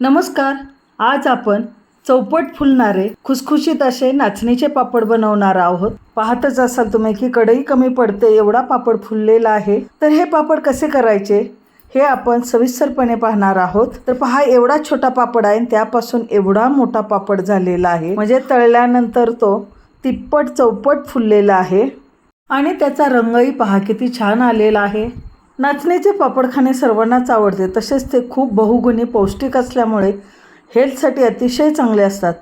नमस्कार. आज आपण चौपट फुलणारे खुसखुशीत असे नाचणीचे पापड बनवणार आहोत. पाहतच असाल तुम्ही की कढई कमी पडते एवढा पापड फुललेला आहे. तर हे पापड कसे करायचे? हे आपण सविस्तरपणे पाहणार आहोत. तर पहा एवढा छोटा पापड आहे आणि त्यापासून एवढा मोठा पापड झालेला आहे. म्हणजे तळल्यानंतर तो तिप्पट चौपट फुललेला आहे. आणि त्याचा रंगही पहा किती छान आलेला आहे. नाचण्याचे पापड खाणे सर्वांनाच आवडते. तसेच ते खूप बहुगुणी पौष्टिक असल्यामुळे हेल्थसाठी अतिशय चांगले असतात.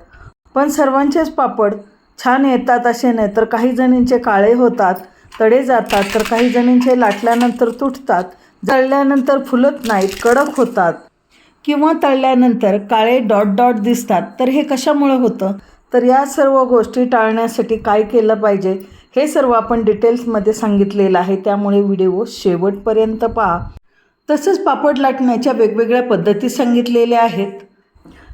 पण सर्वांचेच पापड छान येतात असे नाही तर काही जणींचे काळे होतात तडे जातात तर काही जणींचे लाटल्यानंतर तुटतात जळल्यानंतर फुलत नाहीत कडक होतात किंवा तळल्यानंतर काळे डॉट डॉट दिसतात. तर हे कशामुळे होतं? तर या सर्व गोष्टी टाळण्यासाठी काय केलं पाहिजे? हे सर्व आपण डिटेल्समध्ये सांगितलेलं आहे त्यामुळे व्हिडिओ शेवटपर्यंत पहा. तसंच पापड लाटण्याच्या वेगवेगळ्या पद्धती सांगितलेल्या आहेत.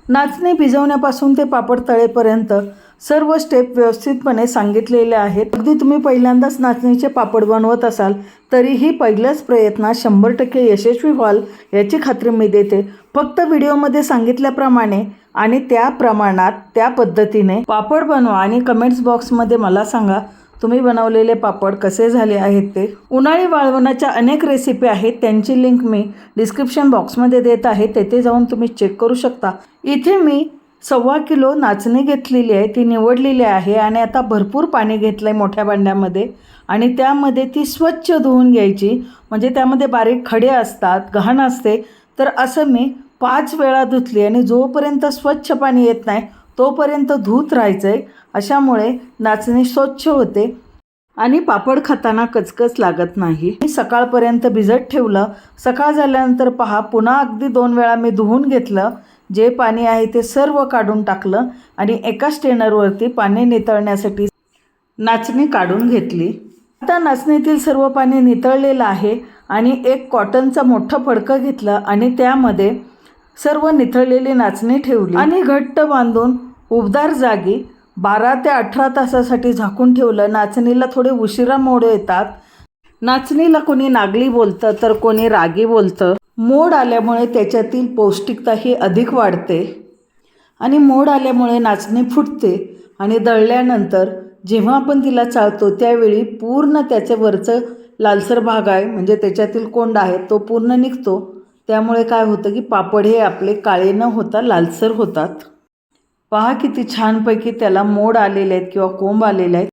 नाचणी भिजवण्यापासून ते पापड तळेपर्यंत सर्व स्टेप व्यवस्थितपणे सांगितलेले आहेत. अगदी तुम्ही पहिल्यांदाच नाचणीचे पापड बनवत असाल तरीही पहिल्याच प्रयत्नात शंभर टक्के यशस्वी व्हाल याची खात्री मी देते. फक्त व्हिडिओमध्ये सांगितल्याप्रमाणे आणि त्या प्रमाणात त्या पद्धतीने पापड बनवा आणि कमेंट्स बॉक्समध्ये मला सांगा तुम्ही बनवलेले पापड कसे झाले आहेत ते? उन्हाळी वाळवणाच्या अनेक रेसिपी आहेत त्यांची लिंक मी डिस्क्रिप्शन बॉक्समध्ये देत आहे तेथे जाऊन तुम्ही चेक करू शकता. इथे मी सव्वा किलो नाचणी घेतलेली आहे ती निवडलेली आहे आणि आता भरपूर पाणी घेतलं आहे मोठ्या भांड्यामध्ये आणि त्यामध्ये ती स्वच्छ धुवून घ्यायची. म्हणजे त्यामध्ये बारीक खडे असतात घाण असते तर असं मी पाच वेळा धुतली आणि जोपर्यंत स्वच्छ पाणी येत नाही तोपर्यंत धूत राहायचं आहे अशामुळे नाचणी स्वच्छ होते आणि पापड खाताना कचकच लागत नाही. मी सकाळपर्यंत भिजत ठेवलं. सकाळ झाल्यानंतर पहा पुन्हा अगदी दोन वेळा मी धुवून घेतलं. जे पाणी आहे ते सर्व काढून टाकलं आणि एका स्टेनरवरती पाणी नितळण्यासाठी नाचणी काढून घेतली. आता नाचणीतील सर्व पाणी नितळलेलं आहे आणि एक कॉटनचं मोठं फडकं घेतलं आणि त्यामध्ये सर्व निथळलेली नाचणी ठेवली आणि घट्ट बांधून उबदार जागी बारा ते अठरा तासासाठी झाकून ठेवलं. नाचणीला थोडे उशिरा मोड येतात. नाचणीला कोणी नागली बोलतं तर कोणी रागी बोलतं. मोड आल्यामुळे त्याच्यातील पौष्टिकता ही अधिक वाढते. आणि मोड आल्यामुळे नाचणी फुटते आणि दळल्यानंतर जेव्हा आपण तिला चालतो त्यावेळी पूर्ण त्याचे वरचं लालसर भाग आहे म्हणजे त्याच्यातील कोंड आहे तो पूर्ण निघतो. त्यामुळे काय होतं की पापड हे आपले काळे न होता लालसर होतात. पहा किती छानपैकी त्याला मोड आलेले आहेत किंवा कोंब आलेले आहेत.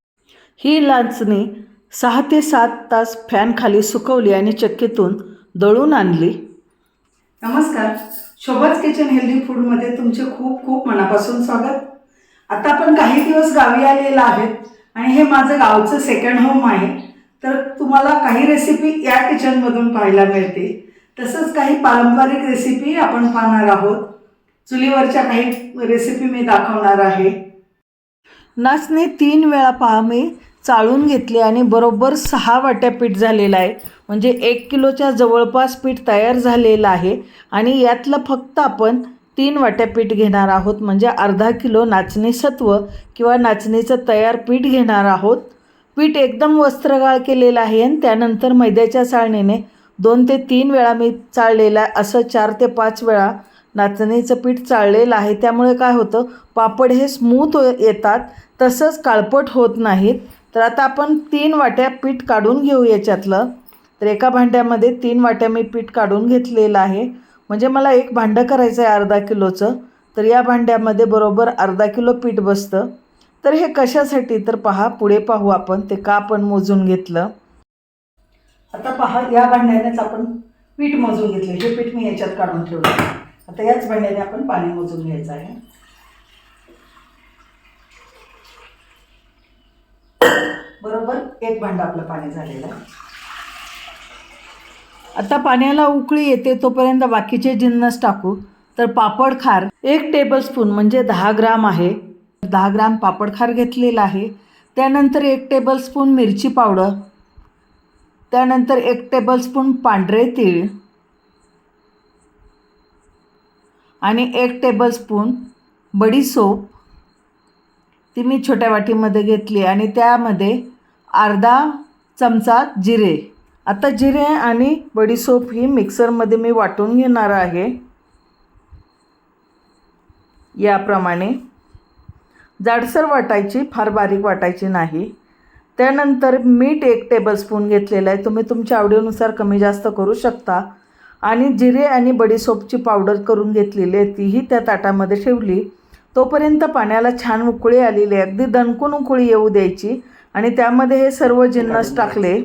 ही लाचणी सहा ते सात तास फॅन खाली सुकवली आणि चक्कीतून दळून आणली. नमस्कार. शोभाच किचन हेल्दी फूडमध्ये तुमचे खूप खूप मनापासून स्वागत. आता आपण काही दिवस गावी आलेला आहेत आणि हे माझं गावचं सेकंड होम आहे. तर तुम्हाला काही रेसिपी या किचनमधून पाहायला मिळते तसंच काही पारंपरिक रेसिपी आपण पाहणार आहोत. चुलीवरच्या काही रेसिपी मी दाखवणार आहे. नाचणी तीन वेळा पहा. मी चाळून घेतले आणि बरोबर सहा वाट्या पीठ झालेलं आहे. म्हणजे एक किलोच्या जवळपास पीठ तयार झालेलं आहे. आणि यातलं फक्त आपण तीन वाट्या पीठ घेणार आहोत. म्हणजे अर्धा किलो नाचणी सत्व किंवा नाचणीचं तयार पीठ घेणार आहोत. पीठ एकदम वस्त्रगाळ केलेलं आहे आणि त्यानंतर मैद्याच्या चाळणीने दोन ते तीन वेळा मी चाळलेलं आहे. असं चार ते पाच वेळा नाचणीचं पीठ चाळलेलं आहे. त्यामुळे काय होतं? पापड हे स्मूथ हो- येतात. तसंच काळपट होत नाहीत. तर आता आपण तीन वाट्या पीठ काढून घेऊ याच्यातलं. तर एका भांड्यामध्ये तीन वाट्या मी पीठ काढून घेतलेलं आहे. म्हणजे मला एक भांडं करायचं आहे अर्धा किलोचं. तर या भांड्यामध्ये बरोबर अर्धा किलो पीठ बसतं. तर हे कशासाठी? तर पहा पुढे पाहू आपण. ते का आपण मोजून घेतलं? आता पहा या भांड्यानेच आपण पीठ मोजून घेतलं. हे पीठ मी याच्यात काढून ठेवलं. आता याच भांड्याने आपण पाणी मोजून घ्यायचं आहे. बरोबर? एक भांडं आपलं पाणी झालेलं आहे. आता पाण्याला उकळी येते तोपर्यंत बाकीचे जिन्नस टाकू. तर पापड खार एक टेबलस्पून म्हणजे दहा ग्राम आहे. दहा ग्राम पापड खार घेतलेला आहे. त्यानंतर एक टेबलस्पून मिरची पावडर. त्यानंतर एक टेबलस्पून पांढरे तीळ. आणि एक टेबलस्पून बडीसोप ती मी छोट्या वाटीमध्ये घेतली आणि त्यामध्ये अर्धा चमचा जिरे. आता जिरे आणि बडीसोप ही मिक्सरमध्ये मी वाटून घेणार आहे. याप्रमाणे जाडसर वाटायची फार बारीक वाटायची नाही. त्यानंतर मीठ एक टेबलस्पून घेतलेलं आहे. तुम्ही तुमच्या आवडीनुसार कमी जास्त करू शकता. आणि जिरे आणि बडीसोपची पावडर करून घेतलेली आहे तीही त्या ताटामध्ये ठेवली. तोपर्यंत पाण्याला छान उकळी आलेली आहे. अगदी दणकून उकळी येऊ द्यायची आणि त्यामध्ये हे सर्व जिन्नस टाकले.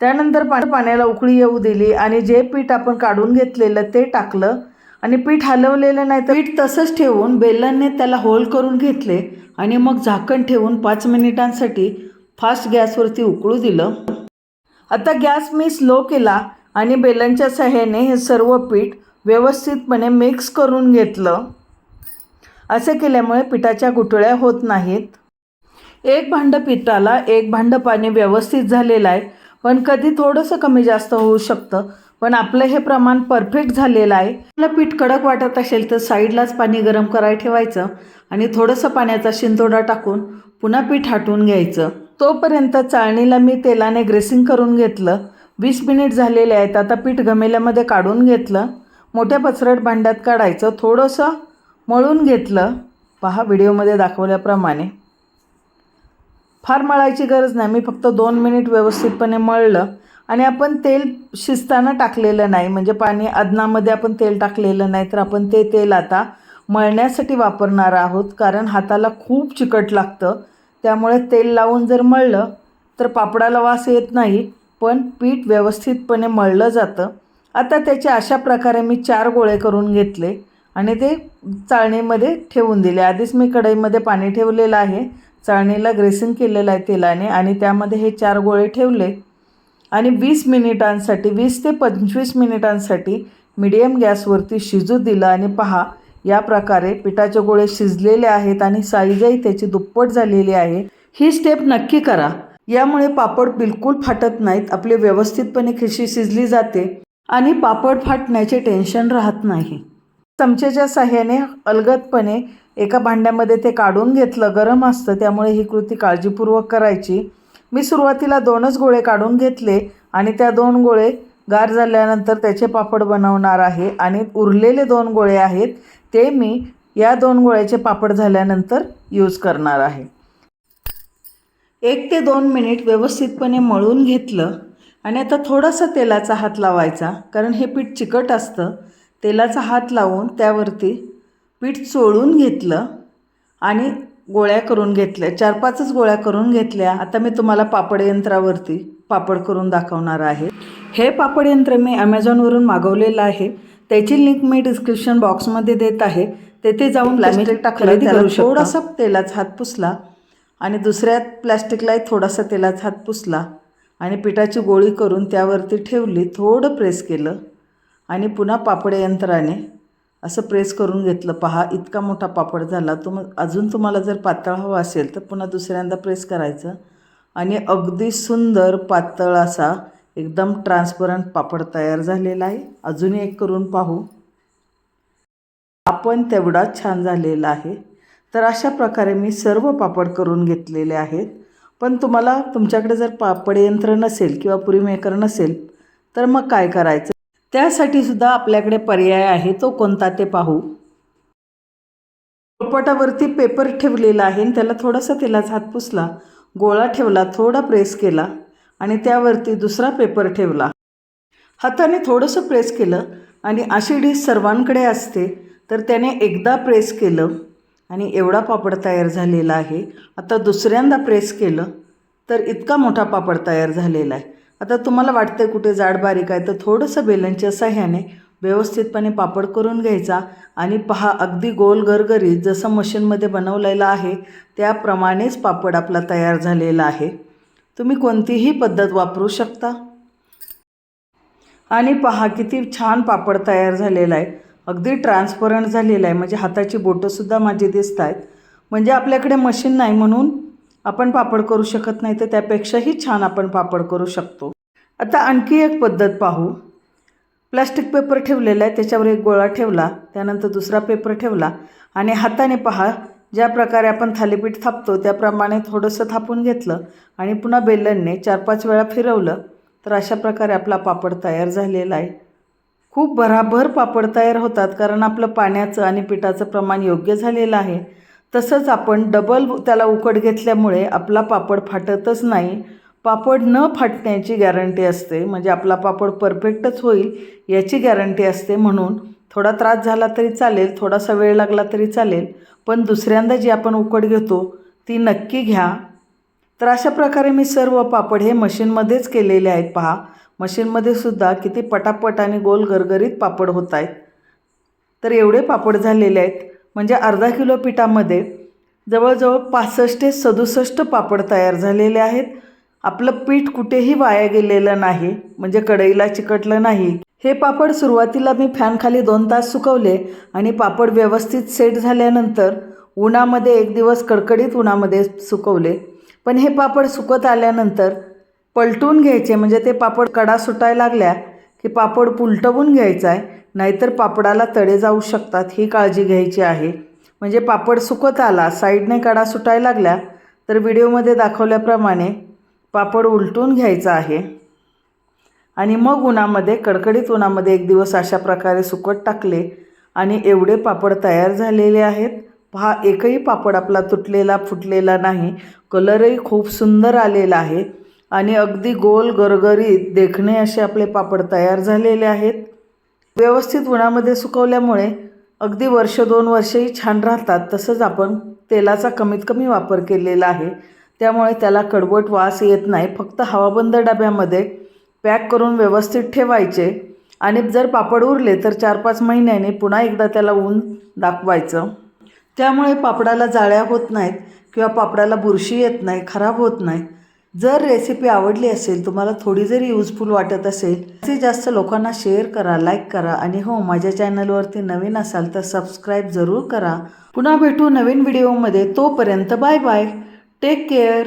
त्यानंतर पा पाण्याला उकळी येऊ दिली आणि जे पीठ आपण काढून घेतलेलं ते टाकलं. आणि पीठ हलवलेलं नाही तर पीठ तसंच ठेवून बेलनने त्याला होल करून घेतले आणि मग झाकण ठेवून पाच मिनिटांसाठी फास्ट गॅसवरती उकळू दिलं. आता गॅस मी स्लो केला. आणि बेलनच्या सहाय्याने हे सर्व पीठ व्यवस्थितपणे मिक्स करून घेतलं. असे केल्यामुळे पिठाच्या गुठळ्या होत नाहीत. एक भांडं पिठाला एक भांडं पाणी व्यवस्थित झालेलं आहे. पण कधी थोडंसं कमी जास्त होऊ शकतं. पण आपलं हे प्रमाण परफेक्ट झालेलं आहे. आपलं पीठ कडक वाटत असेल तर साईडलाच पाणी गरम करायला ठेवायचं आणि थोडंसं पाण्याचा शिंतोडा टाकून पुन्हा पीठ हाटून घ्यायचं. तोपर्यंत चाळणीला मी तेलाने ग्रेसिंग करून घेतलं. वीस मिनिट झालेले आहेत आता पीठ गमेल्यामध्ये काढून घेतलं. मोठ्या पचरट भांड्यात काढायचं थोडंसं मळून घेतलं. पहा व्हिडिओमध्ये दाखवल्याप्रमाणे. फार मळायची गरज नाही मी फक्त दोन मिनिट व्यवस्थितपणे मळलं. आणि आपण तेल शिजताना टाकलेलं नाही म्हणजे पाणी अदनामध्ये आपण तेल टाकलेलं नाही तर आपण ते तेल आता मळण्यासाठी वापरणार आहोत कारण हाताला खूप चिकट लागतं. त्यामुळे तेल लावून जर मळलं तर पापडाला वास येत नाही. पण पीठ व्यवस्थितपणे मळलं जातं. आता त्याचे अशा प्रकारे मी चार गोळे करून घेतले आणि ते चाळणीमध्ये ठेवून दिले. आधीच मी कढईमध्ये पाणी ठेवलेलं आहे. चाळणीला ग्रेसिंग केलेलं आहे तेलाने आणि त्यामध्ये हे चार गोळे ठेवले. आणि वीस मिनिटांसाठी वीस ते पंचवीस मिनिटांसाठी मिडियम गॅसवरती शिजू दिलं आणि पहा या प्रकारे पिठाचे गोळे शिजलेले आहेत आणि साईजही त्याची दुप्पट झालेली आहे. ही स्टेप नक्की करा. यामुळे पापड बिलकुल फाटत नाहीत. आपले व्यवस्थितपणे खिशी शिजली जाते आणि पापड फाटण्याचे टेन्शन राहत नाही. चमचेच्या साह्याने अलगदपणे एका भांड्यामध्ये ते काढून घेतलं. गरम असतं त्यामुळे ही कृती काळजीपूर्वक करायची. मी सुरुवातीला दोनच गोळे काढून घेतले आणि त्या दोन गोळे गार झाल्यानंतर त्याचे पापड बनवणार आहे आणि उरलेले दोन गोळे आहेत ते मी या दोन गोळ्याचे पापड झाल्यानंतर यूज करणार आहे. एक ते दोन मिनिट व्यवस्थितपणे मळून घेतलं आणि आता थोडासा तेलाचा हात लावायचा कारण हे पीठ चिकट असतं. तेलाचा हात लावून त्यावरती पीठ चोळून घेतलं आणि गोळ्या करून घेतल्या. चार पाचच गोळ्या करून घेतल्या. आता मी तुम्हाला पापड यंत्रावरती पापड करून दाखवणार आहे. हे पापड यंत्र मी ॲमेझॉनवरून मागवलेलं आहे. त्याची लिंक मी डिस्क्रिप्शन बॉक्समध्ये देत आहे. तेथे जाऊन प्लॅस्टिक टाकलं त्याला थोडासा तेलाचा हात पुसला. आणि दुसऱ्यात प्लॅस्टिकलाही थोडासा तेलाचा हात पुसला आणि पिठाची गोळी करून त्यावरती ठेवली थोडं प्रेस केलं आणि पुन्हा पापड यंत्राने असं प्रेस करून घेतलं. पहा इतका मोठा पापड झाला. तुम अजून तुम्हाला जर पातळ हवा असेल तर पुन्हा दुसऱ्यांदा प्रेस करायचं. आणि अगदी सुंदर पातळ असा एकदम ट्रान्सपरंट पापड तयार झालेला आहे. अजूनही एक करून पाहू. आपण तेवढा छान झालेला आहे. तर अशा प्रकारे मी सर्व पापड करून घेतलेले आहेत. पण तुम्हाला तुमच्याकडे जर पापड यंत्र नसेल किंवा पुरी मेकर नसेल तर मग काय करायचं? त्यासाठी सुद्धा आपल्याकडे पर्याय आहे तो कोणता ते पाहू. पोपटावरती पेपर ठेवलेला आहे आणि त्याला थोडासा तेलाचा हात पुसला. गोळा ठेवला थोडा प्रेस केला आणि त्यावरती दुसरा पेपर ठेवला. हाताने थोडंसं प्रेस केलं आणि अशी डिश सर्वांकडे असते तर त्याने एकदा प्रेस केलं. आणि एवढा पापड तयार झालेला आहे. आता दुसऱ्यांदा प्रेस केलं तर इतका मोठा पापड तयार झालेला आहे. आता तुम्हाला वाटतं कुठे जाड बारीक आहे तर थोडंसं बेलनच्या साह्याने व्यवस्थितपणे पापड करून घ्यायचा आणि पहा अगदी गोल गरगरीत जसं मशीनमध्ये बनवलेलं आहे त्याप्रमाणेच पापड आपला तयार झालेला आहे. तुम्ही कोणतीही पद्धत वापरू शकता. आणि पहा किती छान पापड तयार झालेला आहे. अगदी ट्रान्सपरंट झालेला आहे. म्हणजे हाताची बोटंसुद्धा माझी दिसत आहेत म्हणजे आपल्याकडे मशीन नाही म्हणून आपण पापड करू शकत नाही. तर त्यापेक्षाही छान आपण पापड करू शकतो. आता आणखी एक पद्धत पाहू. प्लास्टिक पेपर ठेवलेला आहे. त्याच्यावर एक गोळा ठेवला. त्यानंतर दुसरा पेपर ठेवला. आणि हाताने पहा ज्या प्रकारे आपण थालीपीठ थापतो त्याप्रमाणे थोडंसं थापून घेतलं आणि पुन्हा बेलनने चार पाच वेळा फिरवलं तर अशा प्रकारे आपला पापड तयार झालेला आहे. खूप भराभर पापड तयार होतात कारण आपलं पाण्याचं आणि पिठाचं प्रमाण योग्य झालेलं आहे. तसंच आपण डबल त्याला उकड घेतल्यामुळे आपला पापड फाटतच नाही. पापड न फाटण्याची गॅरंटी असते. म्हणजे आपला पापड परफेक्टच होईल याची गॅरंटी असते म्हणून. थोडा त्रास झाला तरी चालेल थोडासा वेळ लागला तरी चालेल. पण दुसऱ्यांदा जी आपण उकड घेतो ती नक्की घ्या. तर अशा प्रकारे मी सर्व पापड हे मशीनमध्येच केलेले आहेत पहा. मशीनमध्ये सुद्धा किती पटापट आणि गोल गरगरीत पापड होत आहेत. तर एवढे पापड झालेले आहेत. म्हणजे अर्धा किलो पिठामध्ये जवळजवळ पासष्ट ते सदुसष्ट पापड तयार झालेले आहेत. आपलं पीठ कुठेही वाया गेलेलं नाही. म्हणजे कढईला चिकटलं नाही. हे पापड सुरुवातीला मी फॅनखाली दोन तास सुकवले आणि पापड व्यवस्थित सेट झाल्यानंतर उन्हामध्ये एक दिवस कडकडीत उन्हामध्ये सुकवले. पण हे पापड सुकत आल्यानंतर पलटून घ्यायचे म्हणजे ते पापड कडा सुटायला लागल्या की पापड पुलटवून घ्यायचा आहे नाहीतर पापडाला तडे जाऊ शकतात ही काळजी घ्यायची आहे. म्हणजे पापड सुकत आला साईडने कडा सुटायला लागल्या तर व्हिडिओमध्ये दाखवल्याप्रमाणे पापड उलटून घ्यायचा आहे. आणि मग उन्हामध्ये कडकडीत उन्हामध्ये एक दिवस अशा प्रकारे सुकत टाकले आणि एवढे पापड तयार झालेले आहेत. पहा एकही पापड आपला तुटलेला फुटलेला नाही. कलरही खूप सुंदर आलेला आहे. आणि अगदी गोल गरगरीत देखणे असे आपले पापड तयार झालेले आहेत. व्यवस्थित उन्हामध्ये सुकवल्यामुळे अगदी वर्ष दोन वर्षही छान राहतात तसंच आपण तेलाचा कमीत कमी वापर केलेला आहे. त्यामुळे त्याला कडवट वास येत नाही फक्त हवाबंद डब्यामध्ये पॅक करून व्यवस्थित ठेवायचे आणि जर पापड उरले तर चार पाच महिन्याने पुन्हा एकदा त्याला ऊन दाखवायचं. त्यामुळे पापडाला जाळ्या होत नाहीत किंवा पापडाला बुरशी येत नाही खराब होत नाही. जर रेसिपी आवडली असेल तुम्हाला थोडी जरी यूजफुल वाटत असेल जास्तीत जास्त लोकांना शेअर करा लाईक करा आणि हो माझ्या चॅनलवरती नवीन असाल तर सबस्क्राईब जरूर करा. पुन्हा भेटू नवीन व्हिडिओमध्ये तोपर्यंत बाय बाय टेक केअर